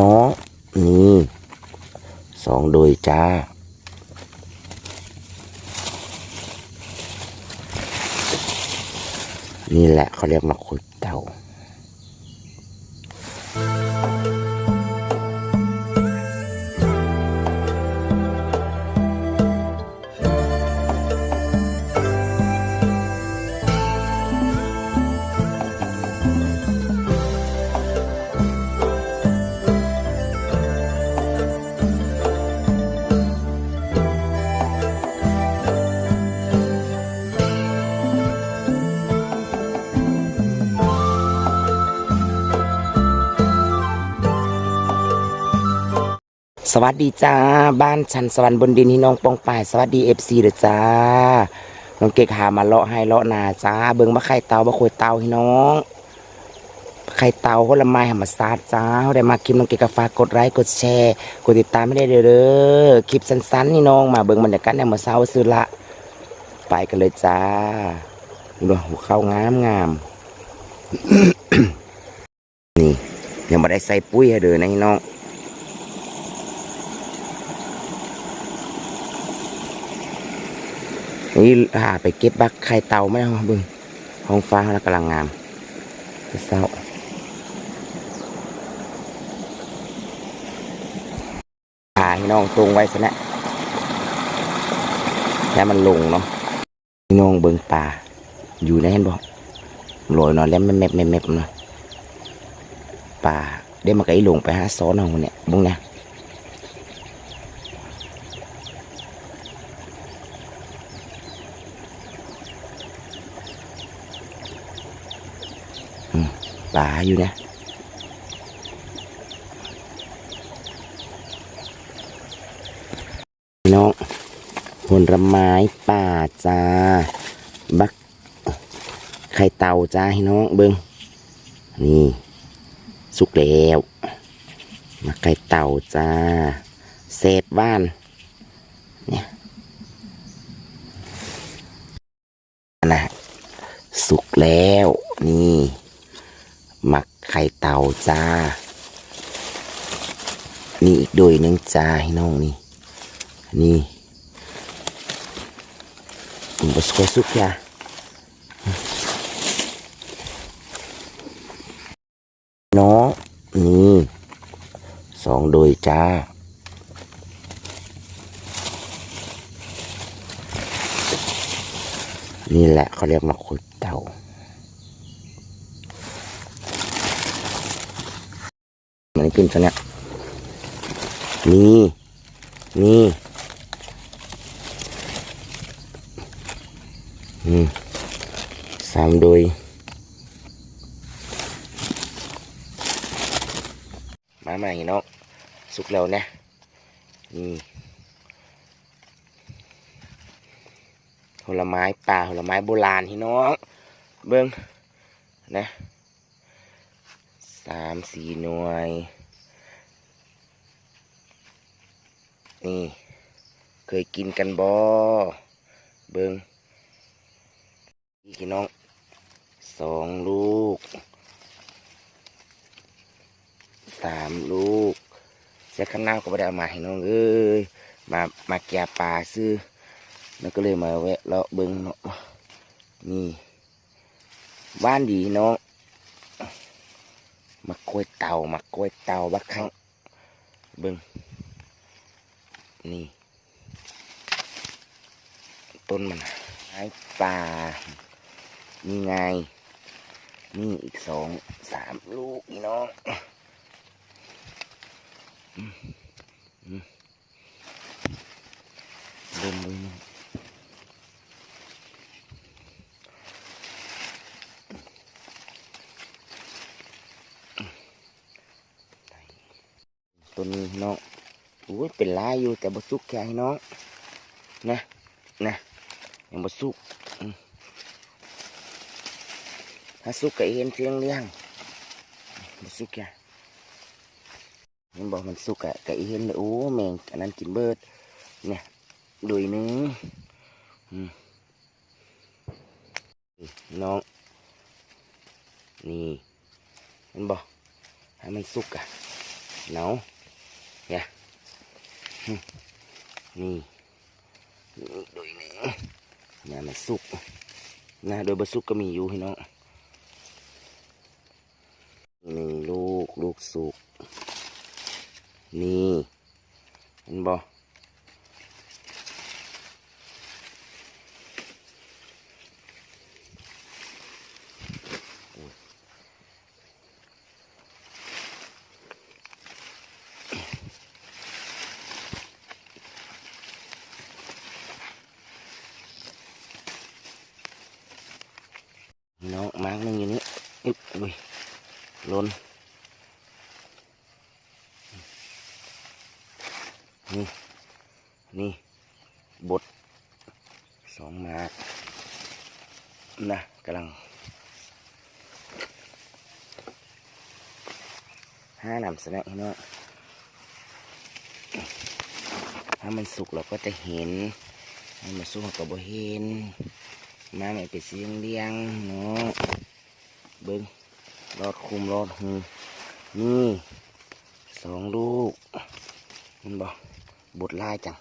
น้องนี่สองโดยจ้า นี่แหละเขาเรียกมาคุดเต่า สวัสดีจ้า บ้านชันสวรรค์บนดินที่น้องปองป่าย สวัสดีเอฟซีเด้อจ้า น้องเก๊กหามาเลาะให้เลาะนาจ้า เบิ่งมาไข่เตามาโคยเตาให้น้องไข่เตาผลไม้ธรรมศาสตร์จ้าเขาได้มาคลิปน้องเก๊กก็ฝากกดไลค์กดแชร์ กดติดตามไม่ได้เด้อเด้อคลิปสั้นๆนี่น้องมาเบิ่งบรรยากาศในมื้อเช้าซื้อละ ไปกันเลยจ้าดูหัวเข้างามงามนี่ยังไม่ได้ใส่ปุ๋ยให้เด้อนะพี่น้อง นี่หาไปเก็บบักไข่เต่าไม่เอาบึงห้องฟ้าแล้วกำลังงามเศร้าหาพี่น้องตรงไว้ซะนะแล้วมันลงเนาะน้องเบิงป่า อยู่ในเห็นบ่ลอยนอนแล้วแม่แม่แม่แม่เนาะป่าเดี๋ยวมันก็อีลงไปหาซ้อนเอาเนี่ยบุ้งเนี่ย ปลาอยู่นะพี่น้องผลไม้ป่าจ้า บัก ไข่เต่าจ้าพี่น้องเบิงนี่ สุกแล้วมาไข่เต่าจ้าเศษบ้านเนี่ยนะสุกแล้วนี่ หมักไข่เต่าจ้า นี่อีกโดยหนึงจ้าให้น้องนี่ นี่ผมบสกสุกยาน้องนี่สองโดยจ้านี่แหละเขาเรียกมาคุยเต่า มันขึ้นซะเนี่ยนี่นี่อืมสามโดยมาใหม่เนาะสุกแล้วนะนี่ผลไม้ป่าผลไม้โบราณพี่น้อง เบิ้งนะ สามสี่หน่วย นี่ เคยกินกันบ่เบิงพี่น้องสองลูกสามลูกเสียข้างหน้าก็ไม่ได้เอามาให้น้องเอ้ยมามาแก่ปลาซื้อแล้วก็เลยมาแวะเลาะเบิงเนาะนี่บ้านดีน้อง มากล้วยเต่ามากล้วยเต่าบักข้างเบิงนี่ ต้นมันไม้ป่านี่ไง นี่อีกสองสามลูกนี่น้องอืมอืมเดินเลยน้อง ต้นนี้น้องโอ้ยเป็นลายอยู่แต่บสุกแค่ให้น้องนะนะยังบสุกถ้าสุกก็เห็นเสียงเลี้ยงบสุกแค่เห็นบอกมันสุกอะก็เห็นเลยโอ้แมงอันนั้นกินเบิดเนี่ยดุยนึงน้อง นี่เห็นบอกให้มันสุกอะเนา เนี่ยนี่โดยนี่เนี่ยมันสุกนะโดยบสุกก็มีอยู่พี่น้องนี่ลูกลูกสุกนี่เห็นบ่ พี่งหนึงอยู่นี่อึ๊บอุ้ยล้นนี่ นี่บดสองมากนะกำลังห้านำสนอเนาะถ้ามันสุกเราก็จะเห็นถ้ามันสุกเราก็บ่เห็นมาไม่ไปเสียงเลี้ยงเนาะ เบิ้งรอดคุมรอดหูนี่สองลูกมันบอกบดลายจัง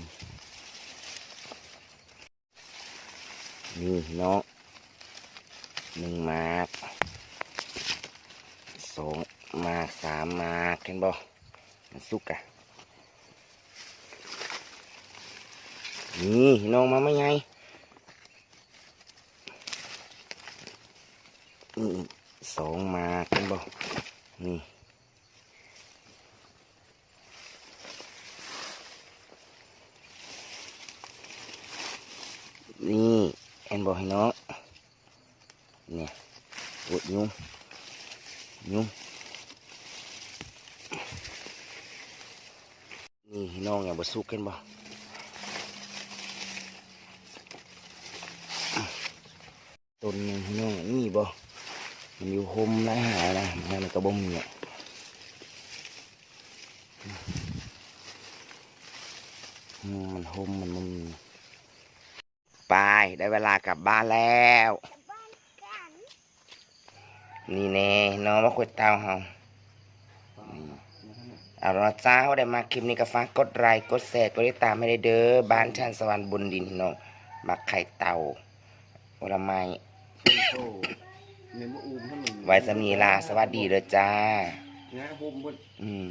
มนี่เนาะหนึ่งมากสองมากสามมากเห็นบ่ สุกอะนี่น้องมาไม่ไงนี่สองมากเห็นบ่นี่นี่เอ็นบอกให้น้องเนี่ยอุดยุงยุง น้องอย่างบสุกเห็นบ่ต้นหนึงให้น้องนี่บ่มันอยู่โฮมไรหายนะมันมันกระบมเนี่ยมันโฮมมันมุมไปได้เวลากลับบ้านแล้ว นี่แน่น้องมาคุยเตาเฮานี่ เอาละจ้าเขาได้มาคลิปนี้ก็ฝากกดไลค์กดแชร์กดติดตามให้ได้เด้อบ้านชันสวรรค์บนดินพี่น้องมักไข่เต่าผลไม้โอ้เมมอูมให้มึงไว้สมีลาสวัสดีเด้อจ้านะโฮมบนอืม